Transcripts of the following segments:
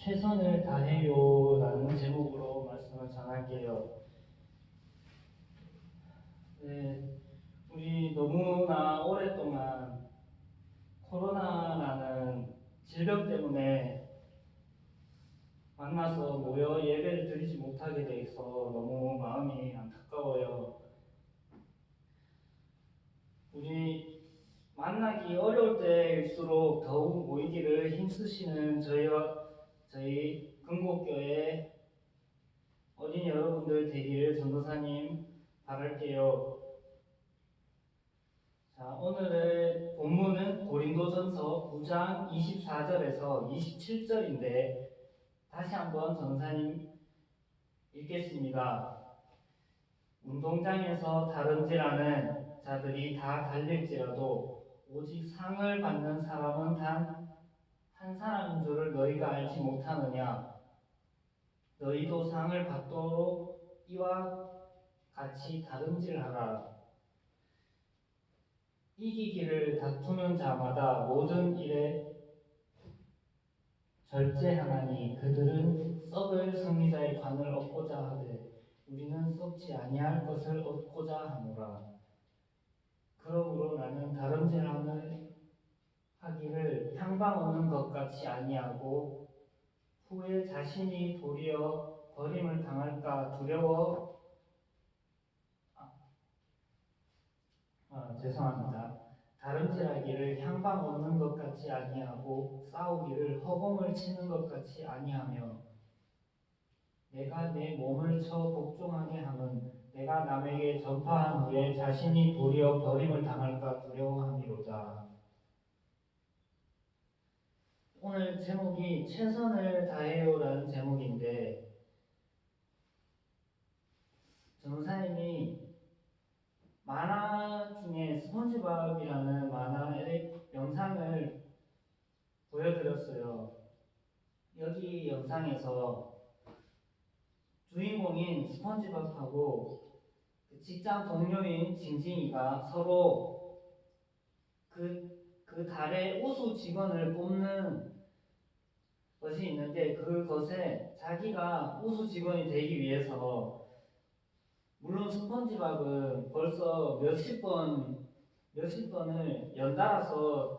최선을 다해요라는 제목으로 말씀을 전할게요. 네, 우리 너무나 오랫동안 코로나라는 질병 때문에 만나서 모여 예배를 드리지 못하게 돼 있어 너무 마음이 안타까워요. 우리 만나기 어려울 때일수록 더욱 모이기를 힘쓰시는 저희와 저희 금곡교회 어린이 여러분들 되기를 전도사님 바랄게요. 자, 오늘의 본문은 고린도전서 9장 24절에서 27절인데 다시 한번 전사님 읽겠습니다. 운동장에서 다른질하는 자들이 다 달릴지라도 오직 상을 받는 사람은 단 한 사람인 줄을 너희가 알지 못하느냐? 너희도 상을 받도록 이와 같이 다른질하라. 이기기를 다투는 자마다 모든 일에 절제하나니 그들은 썩을 승리자의 관을 얻고자 하되 우리는 썩지 아니할 것을 얻고자 하노라. 그러므로 나는 다름질함을 하기를 향방 오는 것 같이 아니하고 후에 자신이 도리어 버림을 당할까 두려워 아, 아, 죄송합니다. 다름질하기를 향방 오는 것 같이 아니하고 싸우기를 허공을 치는 것 같이 아니하며 내가 내 몸을 쳐 복종하게 함은 내가 남에게 전파한 후에 자신이 도리어 버림을 당할까 두려워함이로다. 오늘 제목이 최선을 다해요라는 제목인데 전사님이 만화 중에 스폰지밥이라는 만화의 영상을 보여드렸어요. 여기 영상에서 주인공인 스폰지밥하고 그 직장 동료인 징징이가 서로 그, 그 달의 우수 직원을 뽑는 것이 있는데 그것에 자기가 우수 직원이 되기 위해서 물론 스펀지밥은 벌써 몇십 번, 몇십 번을 연달아서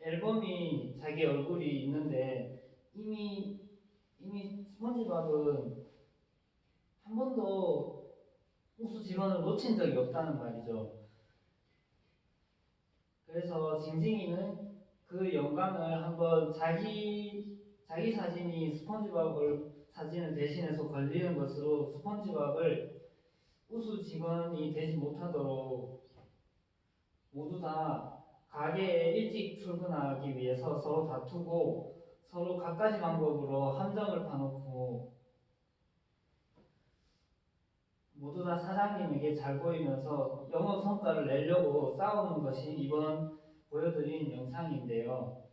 앨범이 자기 얼굴이 있는데 이미 이미 스펀지밥은 한 번도 우수 직원을 놓친 적이 없다는 말이죠. 그래서 징징이는 그 영광을 한번 자기 자기 사진이 스펀지밥을 사진을 대신해서 걸리는 것으로 스펀지밥을 우수 직원이 되지 못하도록 모두 다 가게에 일찍 출근하기 위해서 서로 다투고 서로 갖가지 방법으로 함정을 파놓고 모두 다 사장님에게 잘 보이면서 영업 성과를 내려고 싸우는 것이 이번 보여드린 영상인데요.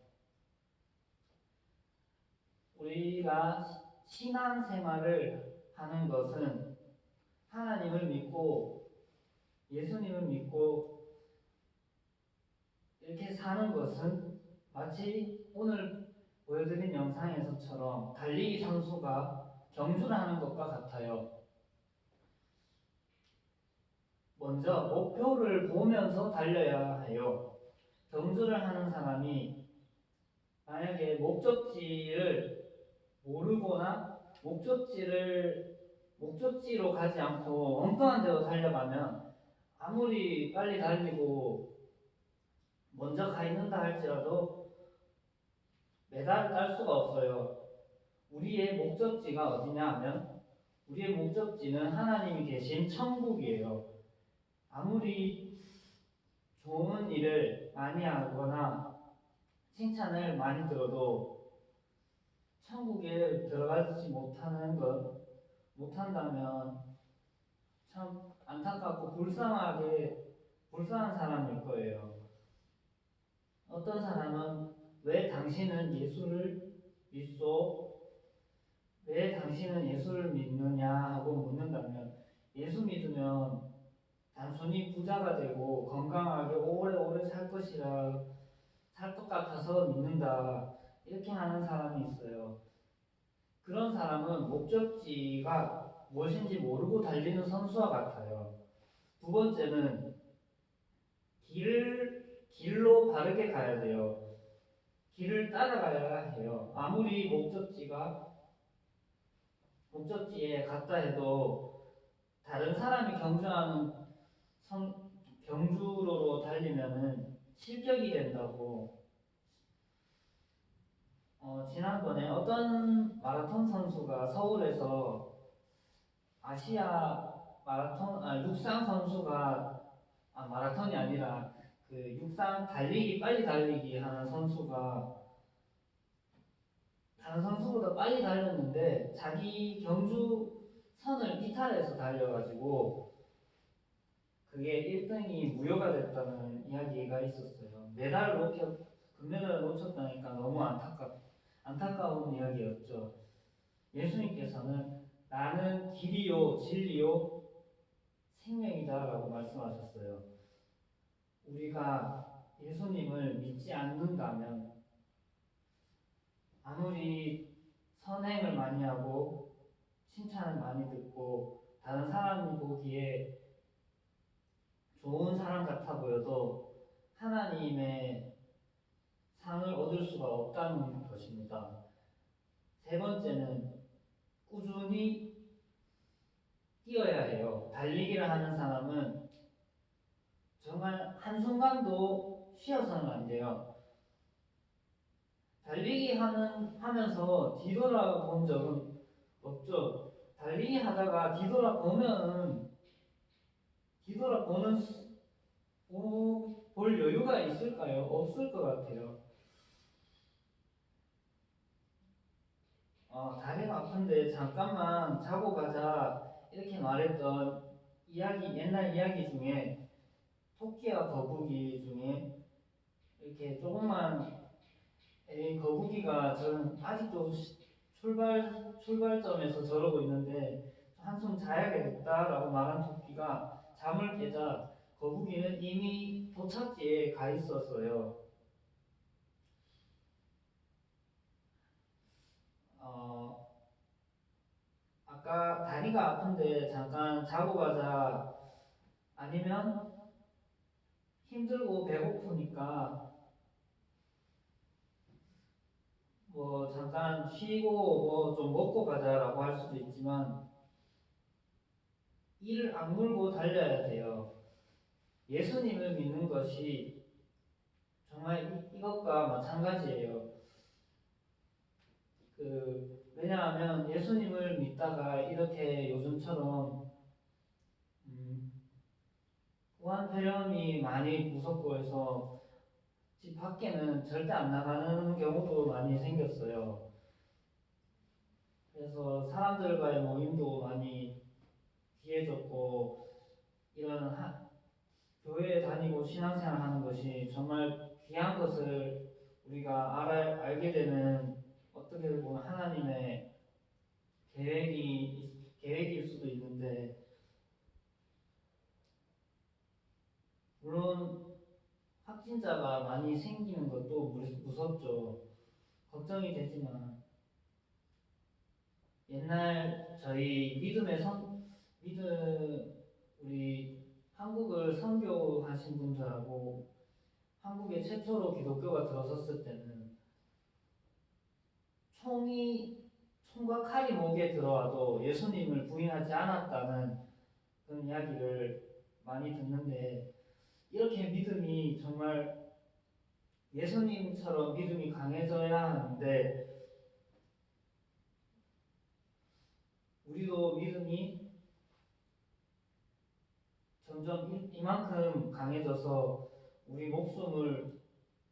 우리가 신앙 생활을 하는 것은 하나님을 믿고 예수님을 믿고 이렇게 사는 것은 마치 오늘 보여드린 영상에서처럼 달리기 선수가 경주를 하는 것과 같아요. 먼저 목표를 보면서 달려야 해요. 경주를 하는 사람이 만약에 목적지를 모르거나 목적지를 목적지로 가지 않고 엉뚱한 데로 달려가면 아무리 빨리 달리고 먼저 가 있는다 할지라도 메달을 딸 수가 없어요. 우리의 목적지가 어디냐 하면 우리의 목적지는 하나님이 계신 천국이에요. 아무리 좋은 일을 많이 하거나 칭찬을 많이 들어도 천국에 들어가지 못하는 것, 못한다면 참 안타깝고 불쌍하게, 불쌍한 사람일 거예요. 어떤 사람은 왜 당신은 예수를 믿소? 왜 당신은 예수를 믿느냐 하고 묻는다면 예수 믿으면 단순히 부자가 되고 건강하게 오래오래 살 것이라 살 것 같아서 믿는다. 이렇게 하는 사람이 있어요. 그런 사람은 목적지가 무엇인지 모르고 달리는 선수와 같아요. 두 번째는 길을 길로 바르게 가야 돼요. 길을 따라가야 해요. 아무리 목적지가 목적지에 갔다 해도 다른 사람이 경주하는 선, 경주로로 달리면은 실격이 된다고. 어, 지난번에 어떤 마라톤 선수가 서울에서 아시아 마라톤 아 육상 선수가 아 마라톤이 아니라 그 육상 달리기 빨리 달리기 하는 선수가 다른 선수보다 빨리 달렸는데 자기 경주 선을 이탈해서 달려가지고 그게 1등이 무효가 됐다는 이야기가 있었어요. 메달을 놓쳐 금메달을 놓쳤다니까 너무 안타깝 안타까운 이야기였죠. 예수님께서는 나는 길이요 진리요 생명이다라고 말씀하셨어요. 우리가 예수님을 믿지 않는다면 아무리 선행을 많이 하고 칭찬을 많이 듣고 다른 사람이 보기에 좋은 사람 같아 보여도 하나님의 상을 얻을 수가 없다는 것입니다. 세 번째는 꾸준히 뛰어야 해요. 달리기를 하는 사람은 정말 한순간도 쉬어서는 안 돼요. 달리기 하는, 하면서 뒤돌아본 적은 없죠. 달리기 하다가 뒤돌아보면은, 뒤돌아 보는, 수- 보- 볼 여유가 있을까요? 없을 것 같아요. 어, 다리가 아픈데 잠깐만 자고 가자. 이렇게 말했던 이야기, 옛날 이야기 중에 토끼와 거북이 중에 이렇게 조금만 이 거북이가 저는 아직도 시- 출발 출발점에서 저러고 있는데 한숨 자야겠다라고 말한 토끼가 잠을 깨자 거북이는 이미 도착지에 가 있었어요. 어, 아까 다리가 아픈데 잠깐 자고 가자 아니면 힘들고 배고프니까 뭐 잠깐 쉬고 뭐 좀 먹고 가자라고 할 수도 있지만 이를 악물고 달려야 돼요. 예수님을 믿는 것이 정말 이, 이것과 마찬가지예요. 그 왜냐하면 예수님을 믿다가 이렇게 요즘처럼 음, 보안폐렴이 많이 무섭고 해서 집 밖에는 절대 안 나가는 경우도 많이 생겼어요. 그래서 사람들과의 모임도 많이 귀해졌고 이런 하, 교회에 다니고 신앙생활 하는 것이 정말 귀한 것을 우리가 알아, 알게 되는 어떻게 보면 하나님의 계획이 계획일 수도 있는데 물론 확진자가 많이 생기는 것도 무- 무섭죠. 걱정이 되지만 옛날 저희 믿음의 선 믿음 우리 한국을 선교하신 분들하고 한국에 최초로 기독교가 들어섰을 때는 총이 총과 칼이 목에 들어와도 예수님을 부인하지 않았다는 그런 이야기를 많이 듣는데 이렇게 믿음이 정말 예수님처럼 믿음이 강해져야 하는데 우리도 믿음이 점점 이- 이만큼 강해져서 우리 목숨을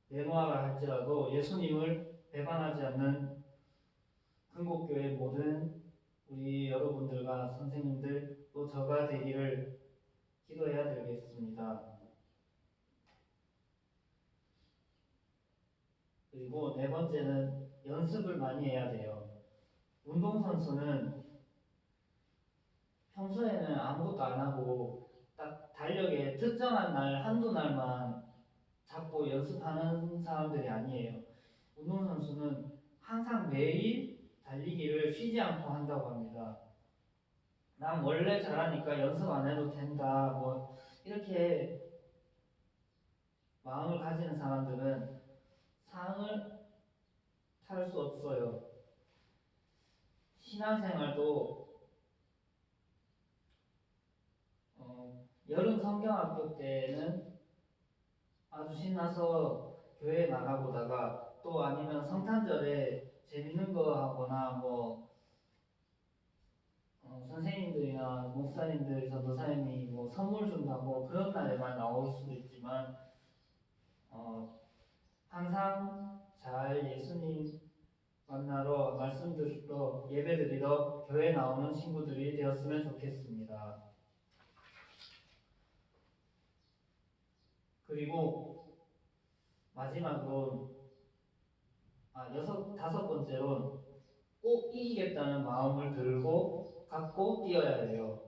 내놓아라 할지라도 예수님을 배반하지 않는 큰곡교회 모든 우리 여러분들과 선생님들 또 저가 되기를 기도해야 되겠습니다. 그리고 네 번째는 연습을 많이 해야 돼요. 운동선수는 평소에는 아무것도 안 하고 딱 달력에 특정한 날, 한두 날만 잡고 연습하는 사람들이 아니에요. 운동 선수는 항상 매일 달리기를 쉬지 않고 한다고 합니다. 난 원래 잘하니까 연습 안 해도 된다. 뭐 이렇게 마음을 가지는 사람들은 상을 탈 수 없어요. 신앙생활도 어, 여름 성경학교 때는 아주 신나서 교회 나가보다가 또 아니면 성탄절에 재밌는 거 하거나 뭐 어, 선생님들이나 목사님들, 전도사님이 뭐 선물 준다고 그런 날에만 나올 수도 있지만 어, 항상 잘 예수님 만나러 말씀 들으러 예배 드리러 교회 나오는 친구들이 되었으면 좋겠습니다. 그리고 마지막으로 아 여섯 다섯 번째로 꼭 이기겠다는 마음을 들고 갖고 뛰어야 해요.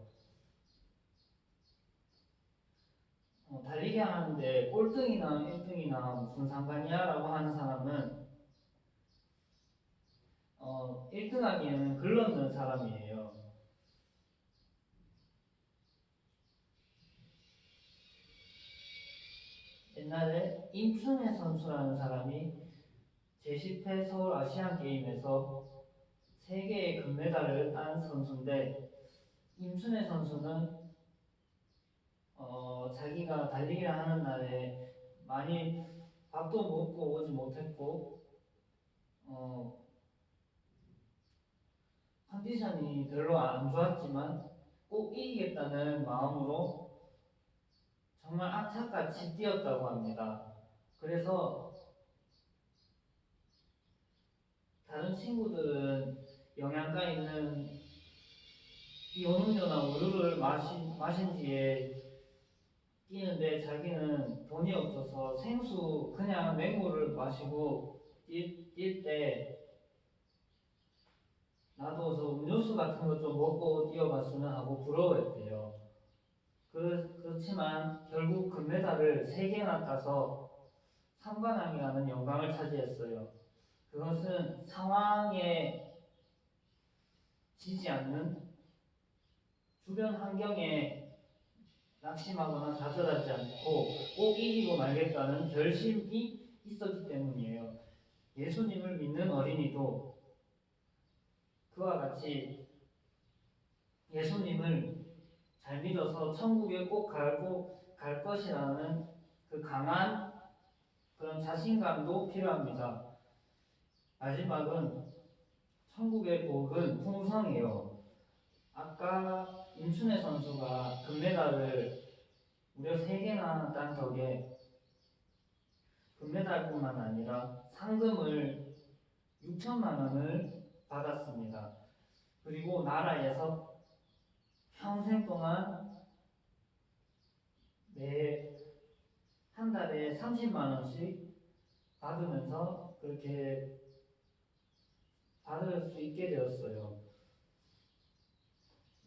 어, 달리기 하는데 꼴등이나 1등이나 무슨 상관이야 라고 하는 사람은 어, 1등 하기에는 글렀는 사람이에요. 옛날에 임춘혜 선수라는 사람이 제10회 서울 아시안 게임에서 3개의 금메달을 딴 선수인데 임춘혜 선수는 어, 자기가 달리기를 하는 날에 많이 밥도 먹고 오지 못했고 어, 컨디션이 별로 안 좋았지만 꼭 이기겠다는 마음으로 정말 악착같이 뛰었다고 합니다. 그래서 다른 친구들은 영양가 있는 이온음료나 우유를 마신, 마신 뒤에 뛰는데 자기는 돈이 없어서 생수 그냥 맹물을 마시고 뛸 때 나도 저 음료수 같은 거 좀 먹고 뛰어봤으면 하고 부러워했대요. 그, 그렇지만 결국 금메달을 3개나 따서 삼관왕이라는 영광을 차지했어요. 그것은 상황에 지지 않는 주변 환경에 낙심하거나 좌절하지 않고 꼭 이기고 말겠다는 결심이 있었기 때문이에요. 예수님을 믿는 어린이도 그와 같이 예수님을 잘 믿어서 천국에 꼭 갈고 갈 것이라는 그 강한 그런 자신감도 필요합니다. 마지막은 천국의 복은 풍성해요. 아까 임춘혜 선수가 금메달을 무려 3개나 딴 덕에 금메달뿐만 아니라 상금을 6천만 원을 받았습니다. 그리고 나라에서 평생 동안 매한 달에 30만 원씩 받으면서 그렇게 받을 수 있게 되었어요.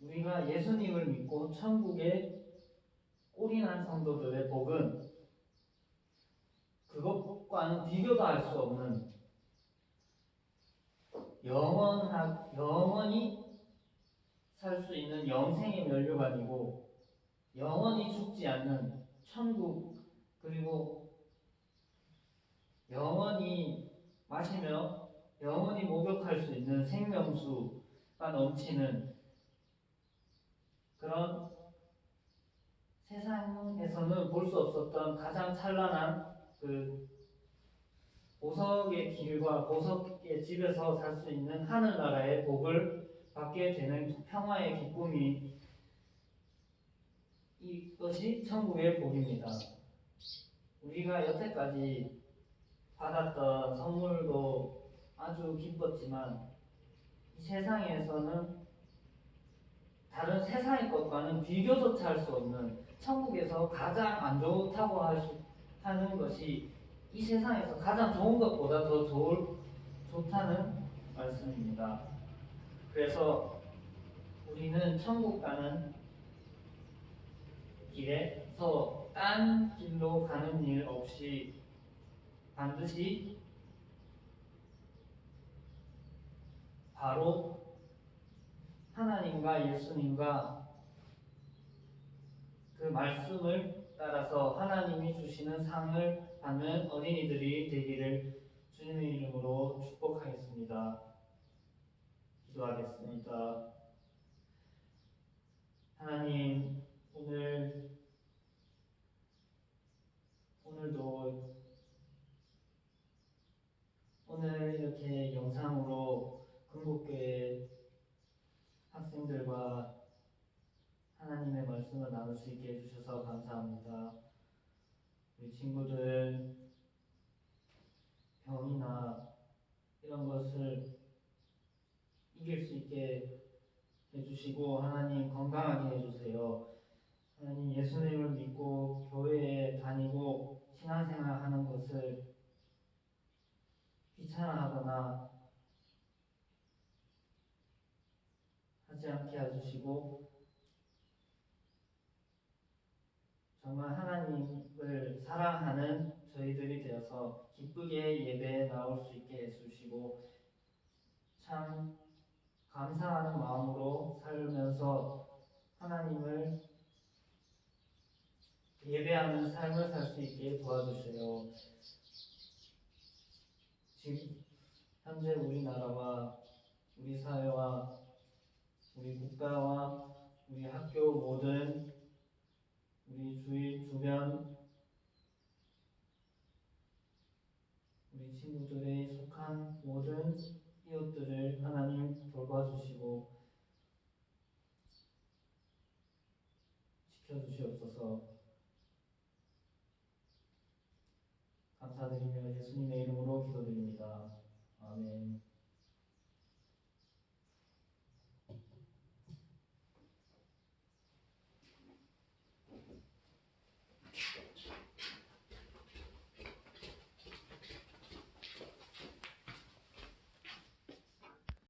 우리가 예수님을 믿고 천국에 올인한 성도들의 복은 그것과는 비교도 할 수 없는 영원하, 영원히 살 수 있는 영생의 면류관이고 영원히 죽지 않는 천국 그리고 영원히 마시며 영원히 목욕할 수 있는 생명수가 넘치는 그런 세상에서는 볼 수 없었던 가장 찬란한 그 보석의 길과 보석의 집에서 살 수 있는 하늘나라의 복을 받게 되는 평화의 기쁨이 이것이 천국의 복입니다. 우리가 여태까지 받았던 선물도 아주 기뻤지만 이 세상에서는 다른 세상의 것과는 비교조차 할 수 없는 천국에서 가장 안 좋다고 하는 것이 이 세상에서 가장 좋은 것보다 더 좋을, 좋다는 말씀입니다. 그래서 우리는 천국 가는 길에서 딴 길로 가는 일 없이 반드시 바로 하나님과 예수님과 그 말씀을 따라서 하나님이 주시는 상을 받는 어린이들이 되기를 주님의 이름으로 축복하겠습니다. 기도하겠습니다. 하나님, 오늘, 오늘도, 오늘 이렇게 영상으로 금곡교회 학생들과 하나님의 말씀을 나눌 수 있게 해주셔서 감사합니다. 우리 친구들 병이나 이런 것을 이길 수 있게 해주시고 하나님 건강하게 해주세요. 하나님 예수님을 믿고 교회에 다니고 신앙생활 하는 것을 귀찮아하거나 하지 않게 해주시고 정말 하나님을 사랑하는 저희들이 되어서 기쁘게 예배에 나올 수 있게 해주시고 참 감사하는 마음으로 살면서 하나님을 예배하는 삶을 살 수 있게 도와주세요. 지금 현재 우리나라와 우리 사회와 우리 국가와 우리 학교 모든 우리 주위 주변 우리 친구들의 속한 모든